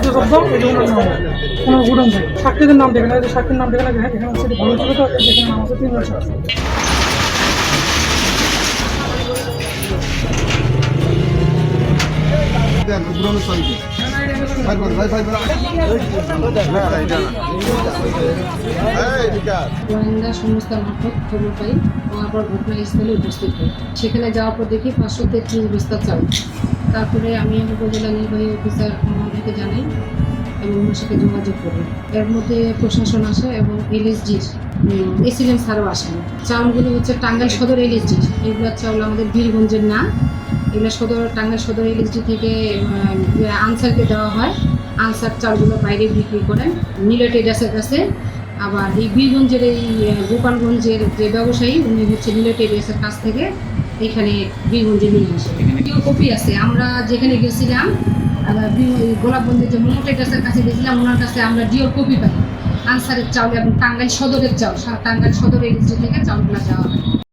তৃতীয় শব্দ নাম গুডন থেকে সাক্ষীদের নাম সাক্ষীর নাম এখানে সেটি ভালো ছিল তো নাম আছে গোয়েন্দা সংস্থা মারফত খবর পাই ঘটনাস্থলে উপস্থিত হই। সেখানে যাওয়ার পর দেখি পাঁচশো তেত্রিশ বস্তা চাল। তারপরে আমি উপজেলা নির্বাহী অফিসার মহাদিকে জানাই এবং সাথে যোগাযোগ করি। এর মধ্যে প্রশাসন আসে এবং এলএসজির এসিলেন স্যারও আসেন। চাউলগুলো হচ্ছে টাঙ্গাইল সদর এলএসজির এগুলো চাউল আমাদের বীরগঞ্জের না। এগুলো সদর, টাঙ্গাইল সদর এলএসজি থেকে আনসারকে দেওয়া হয়। আনসার চালগুলো বাইরে বিক্রি করেন। মিলেট এডাসের কাছে। আবার এই বীরগঞ্জের এই গোপালগঞ্জের যে ব্যবসায়ী, উনি হচ্ছে মিলেট এডাসের কাছ থেকে এখানে বীরগঞ্জে নিয়ে আসে। কপি আছে। আমরা যেখানে গেছিলাম গোলাপগঞ্জের যে মোমোট গাছের কাছে গেছিলাম, ওনার কাছে আমরা ডিওর কপি পাই। আনসারের চাউল এবং টাঙ্গাইল সদরের চাউল টাঙ্গাইল সদরের থেকে চাউলগুলো যাওয়া হয়।